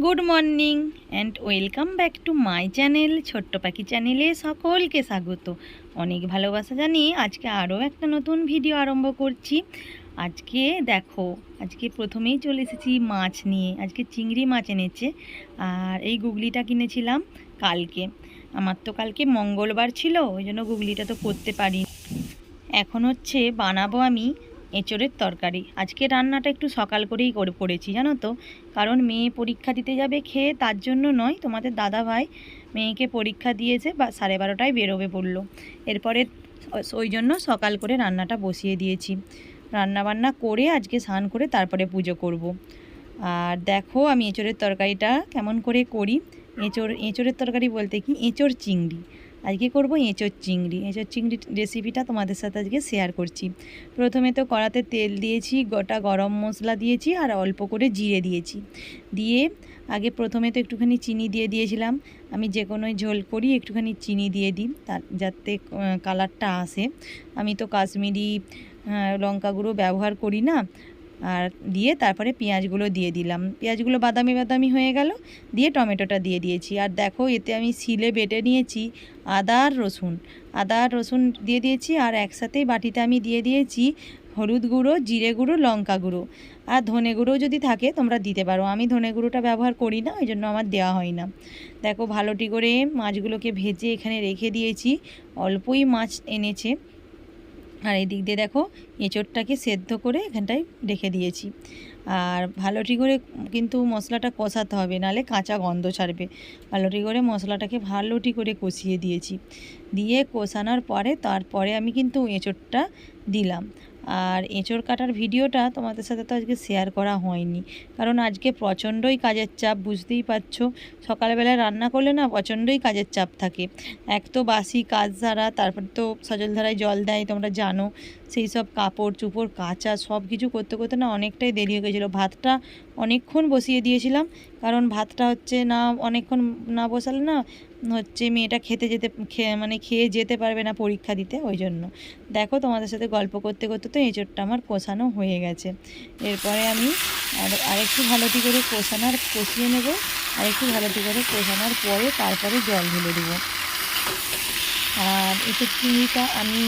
Good morning and welcome back to my channel ছোট্ট পাখি চ্যানেলে সকলকে স্বাগত। অনেক ভালোবাসা জানিয়ে আজকে আরও একটা নতুন ভিডিও আরম্ভ করছি। আজকে দেখো, আজকে প্রথমেই চলে এসেছি মাছ নিয়ে। আজকে চিংড়ি মাছ এনেছে আর এই গুগলিটা কিনেছিলাম কালকে। আমার তো কালকে মঙ্গলবার ছিল, ওই জন্য গুগলিটা তো করতে পারি এখন হচ্ছে বানাবো আমি এঁচড়ের তরকারি। আজকে রান্নাটা একটু সকাল করেই করে করেছি জানো তো। কারণ মেয়ে পরীক্ষা দিতে যাবে খেয়ে, তার জন্য নয়, তোমাদের দাদা ভাই মেয়েকে পরীক্ষা দিয়েছে, বা সাড়ে বারোটায় বেরোবে বলল। এরপরে ওই জন্য সকাল করে রান্নাটা বসিয়ে দিয়েছি। রান্না বান্না করে আজকে স্নান করে তারপরে পুজো করব। আর দেখো আমি এঁচড়ের তরকারিটা কেমন করে করি। এঁচড়, এঁচড়ের তরকারি বলতে কি? এঁচড় চিংড়ি। আজকে করব এঁচড় চিংড়ি। এঁচড় চিংড়ি রেসিপিটা তোমাদের সাথে আজকে শেয়ার করছি। প্রথমে তো কড়াতে তেল দিয়েছি, গোটা গরম মশলা দিয়েছি আর অল্প করে জিরে দিয়েছি। দিয়ে আগে প্রথমে তো একটুখানি চিনি দিয়ে দিয়েছিলাম। আমি যে কোনো ঝোল করি একটুখানি চিনি দিয়ে দিই, তার যাতে কালারটা আসে। আমি তো কাশ্মীরি লঙ্কা গুঁড়ো ব্যবহার করি না আর দিয়ে তারপরে পেঁয়াজগুলো দিয়ে দিলাম। পেঁয়াজগুলো বাদামি বাদামি হয়ে গেল, দিয়ে টমেটোটা দিয়ে দিয়েছি। আর দেখো, এতে আমি শিলে বেটে নিয়েছি আদা আর রসুন। আদা আর রসুন দিয়ে দিয়েছি, আর একসাথেই বাটিতে আমি দিয়ে দিয়েছি হলুদ গুঁড়ো, জিরে গুঁড়ো, লঙ্কা গুঁড়ো। আর ধনে গুঁড়ো যদি থাকে, তোমরা দিতে পারো। আমি ধনে গুঁড়োটা ব্যবহার করি না, ওই জন্য আমার দেওয়া হয় না। দেখো, ভালোটি করে মাছগুলোকে ভেজে এখানে রেখে দিয়েছি। অল্পই মাছ এনেছে। আর এই দিক দিয়ে দেখো, এঁচোড়টাকে সেদ্ধ করে এখানটায় রেখে দিয়েছি। আর ভালোটি করে কিন্তু মশলাটা কষাতে হবে, নালে কাঁচা গন্ধ ছাড়বে। ভালোটি করে মশলাটাকে ভালোটি করে কষিয়ে দিয়েছি। দিয়ে কষানোর পরে তারপরে আমি কিন্তু এঁচোড়টা দিলাম। আর এঁচোড় কাটার ভিডিওটা তোমাদের সাথে তো আজকে শেয়ার করা হয়নি। কারণ আজকে প্রচণ্ডই কাজের চাপ, বুঝতেই পারছ? সকালবেলায় রান্না করলে না প্রচণ্ডই কাজের চাপ থাকে। এক তো বাসি কাজ সারা, তারপর তো সজলধারায় জল দেয়, তোমরা জানো। সেই সব কাপড় চুপড়, কাচা সব কিছু করতে করতে না অনেকটাই দেরি হয়ে গেছিল। ভাতটা অনেকক্ষণ বসিয়ে দিয়েছিলাম, কারণ ভাতটা হচ্ছে না অনেকক্ষণ না বসালে না হচ্ছে মেয়েটা খেতে যেতে মানে খেয়ে যেতে পারবে না পরীক্ষা দিতে, ওই জন্য। দেখো তোমাদের সাথে গল্প করতে করতে তো এঁচোড়টা আমার কষানো হয়ে গেছে। এরপরে আমি আর, আরেকটু ভালোটি করে কষানোর, কষিয়ে নেব, আরেকটু ভালোটি করে কষানোর পরে তারপরে জল ঢেলে দেবো। আর এঁচোড় চিংড়িটা আমি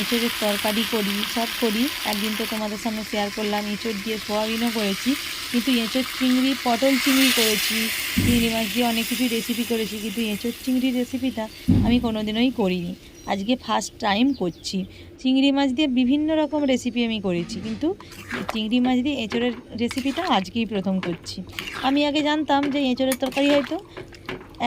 এঁচোড়ের তরকারি করি, সব করি। একদিন তো তোমাদের সামনে শেয়ার করলাম, এঁচোড় দিয়ে সোয়াবিনও করেছি। কিন্তু এঁচোড় চিংড়ি, পটল চিংড়ি করেছি। চিংড়ি মাছ দিয়ে অনেক কিছু রেসিপি করেছি, কিন্তু এঁচোড় চিংড়ির রেসিপিটা আমি কোনো কোনোদিনই করিনি। আজকে ফার্স্ট টাইম করছি। চিংড়ি মাছ দিয়ে বিভিন্ন রকম রেসিপি আমি করেছি, কিন্তু চিংড়ি মাছ দিয়ে এঁচোড়ের রেসিপিটা আজকেই প্রথম করছি। আমি আগে জানতাম যে এঁচোড়ের তরকারি হয়তো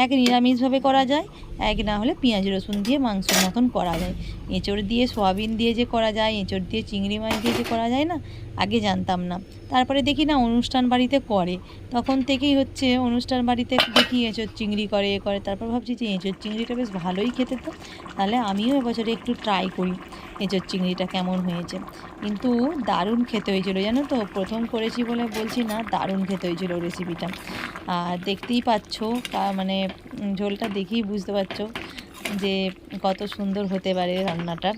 এক নিরামিষভাবে করা যায় এক না হলে পেঁয়াজ রসুন দিয়ে মাংসের মতন করা যায়। এঁচড় দিয়ে সোয়াবিন দিয়ে যে করা যায়, এঁচড় দিয়ে চিংড়ি মাছ দিয়ে যে করা যায় না, আগে জানতাম না। তারপরে দেখি না অনুষ্ঠান বাড়িতে করে। তখন থেকেই হচ্ছে অনুষ্ঠান বাড়িতে দেখি এঁচড় চিংড়ি করে, এ করে। তারপর ভাবছি যে এঁচড় চিংড়িটা বেশ ভালোই খেতে তো। তাহলে আমিও এবছরে একটু ট্রাই করি এঁচড় চিংড়িটা কেমন হয়েছে। কিন্তু দারুণ খেতে হয়েছিল, জানো তো? প্রথম করেছি বলে বলছি না, দারুণ খেতে হয়েছিল রেসিপিটা আর দেখতেই পাচ্ছ মানে ঝোলটা দেখেই বুঝতে পারছ। যে কত সুন্দর হতে পারে রান্নাটা।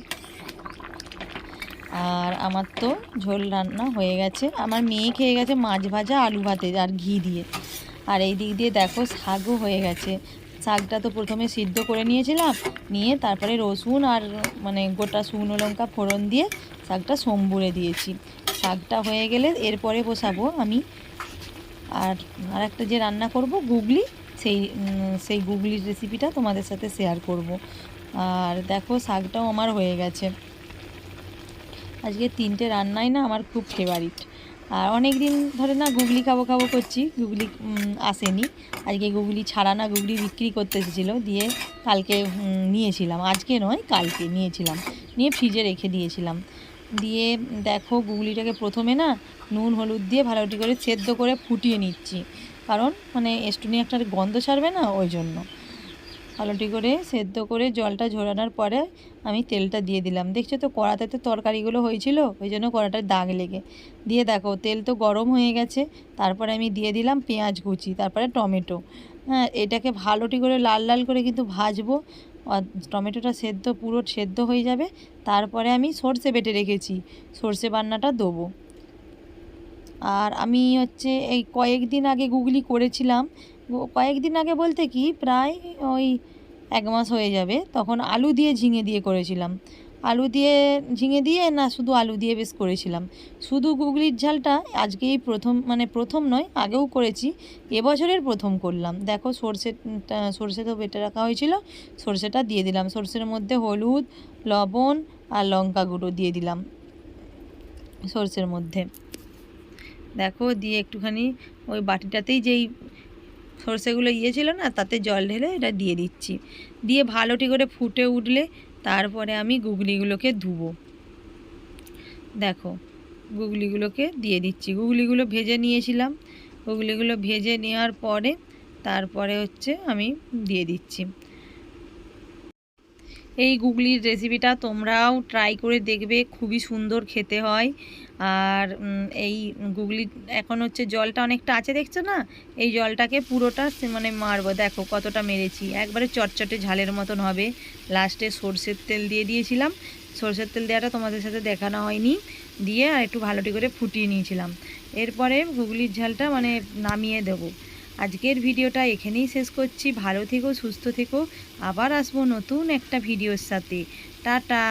আর আমার তো ঝোল রান্না হয়ে গেছে। আমার মেয়ে খেয়ে গেছে মাছ ভাজা, আলু ভাতে আর ঘি দিয়ে। আর এই দিক দিয়ে দেখো শাকও হয়ে গেছে। শাকটা তো প্রথমে সিদ্ধ করে নিয়েছিলাম, নিয়ে তারপরে রসুন আর মানে গোটা শুকনো লঙ্কা ফোড়ন দিয়ে শাকটা সম্বুরে দিয়েছি। শাকটা হয়ে গেলে এরপরে বসাবো আমি। আর আর একটা যে রান্না করব, গুগলি। সেই সেই গুগলির রেসিপিটা তোমাদের সাথে শেয়ার করব। আর দেখো, শাকটাও আমার হয়ে গেছে। আজকে তিনটে রান্নাই না আমার খুব ফেভারিট আর অনেক দিন ধরে না গুগলি খাব খাব করছি গুগলি আসেনি। আজকে গুগলি ছাড়া না গুগলি বিক্রি করতে এসেছিল, দিয়ে কালকে নিয়েছিলাম। আজকে নয়, কালকে নিয়েছিলাম। নিয়ে ফ্রিজে রেখে দিয়েছিলাম। দিয়ে দেখো গুগলিটাকে প্রথমে না নুন, হলুদ দিয়ে ভালোটি করে সেদ্ধ করে ফুটিয়ে নিচ্ছি। কারণ মানে এষ্টুনি একটা গন্ধ ছাড়বে না ওই জন্য। ভালোটি করে সেদ্ধ করে জলটা ঝরানোর পরে আমি তেলটা দিয়ে দিলাম। দেখছ তো কড়াতে তো তরকারিগুলো হয়েছিল, ওই জন্য কড়াটায় দাগ লেগে। দিয়ে দেখো, তেল তো গরম হয়ে গেছে। তারপরে আমি দিয়ে দিলাম পেঁয়াজ কুচি, তারপরে টমেটো। হ্যাঁ এটাকে ভালোটি করে লাল লাল করে কিন্তু ভাজবো। আর টমেটোটা সেদ্ধ, পুরো সেদ্ধ হয়ে যাবে। তারপরে আমি সর্ষে বেটে রেখেছি। সর্ষে বান্নাটা দেবো। আর আমি হচ্ছে এই কয়েকদিন আগে গুগলি করেছিলাম। কয়েকদিন আগে বলতে কি, প্রায় ওই এক মাস হয়ে যাবে। তখন আলু দিয়ে ঝিঙে দিয়ে করেছিলাম। আলু দিয়ে ঝিঙে দিয়ে না, শুধু আলু দিয়ে বেশ করেছিলাম। শুধু গুগলির ঝালটা আজকেই প্রথম মানে প্রথম নয়, আগেও করেছি। এবছরের প্রথম করলাম। দেখো সর্ষে সর্ষে তো বেটে রাখা হয়েছিল। সর্ষেটা দিয়ে দিলাম। সর্ষের মধ্যে হলুদ, লবণ আর লঙ্কা গুঁড়ো দিয়ে দিলাম সর্ষের মধ্যে। দেখো, দিয়ে একটুখানি ওই বাটিটাতেই যেই সর্ষেগুলো ইয়ে ছিল না, তাতে জল ঢেলে এটা দিয়ে দিচ্ছি। দিয়ে ভালোটি করে ফুটে উঠলে তারপরে আমি গুগলিগুলোকে ধুবো। দেখো, গুগলিগুলোকে দিয়ে দিচ্ছি। গুগলিগুলো ভেজে নিয়েছিলাম। গুগলিগুলো ভেজে নেওয়ার পরে তারপরে হচ্ছে আমি দিয়ে দিচ্ছি। এই গুগলির রেসিপিটা তোমরাও ট্রাই করে দেখবে, খুবই সুন্দর খেতে হয়। আর এই গুগলি এখন হচ্ছে জলটা অনেকটা আছে, দেখছ না? এই জলটাকে পুরোটা মানে মারবো। দেখো কতটা মেরেছি। একবারে চটচটে ঝালের মতন হবে। লাস্টে সর্ষের তেল দিয়ে দিয়েছিলাম। সর্ষের তেল দেওয়াটা তোমাদের সাথে দেখানো হয়নি। দিয়ে আর একটু ভালোটি করে ফুটিয়ে নিয়েছিলাম। এরপরে গুগলির ঝালটা মানে নামিয়ে দেবো। আজকের ভিডিওটা এখানেই শেষ করছি। ভালো থেকো, সুস্থ থেকো। আবার আসব নতুন একটা ভিডিওর সাথে। টাটা!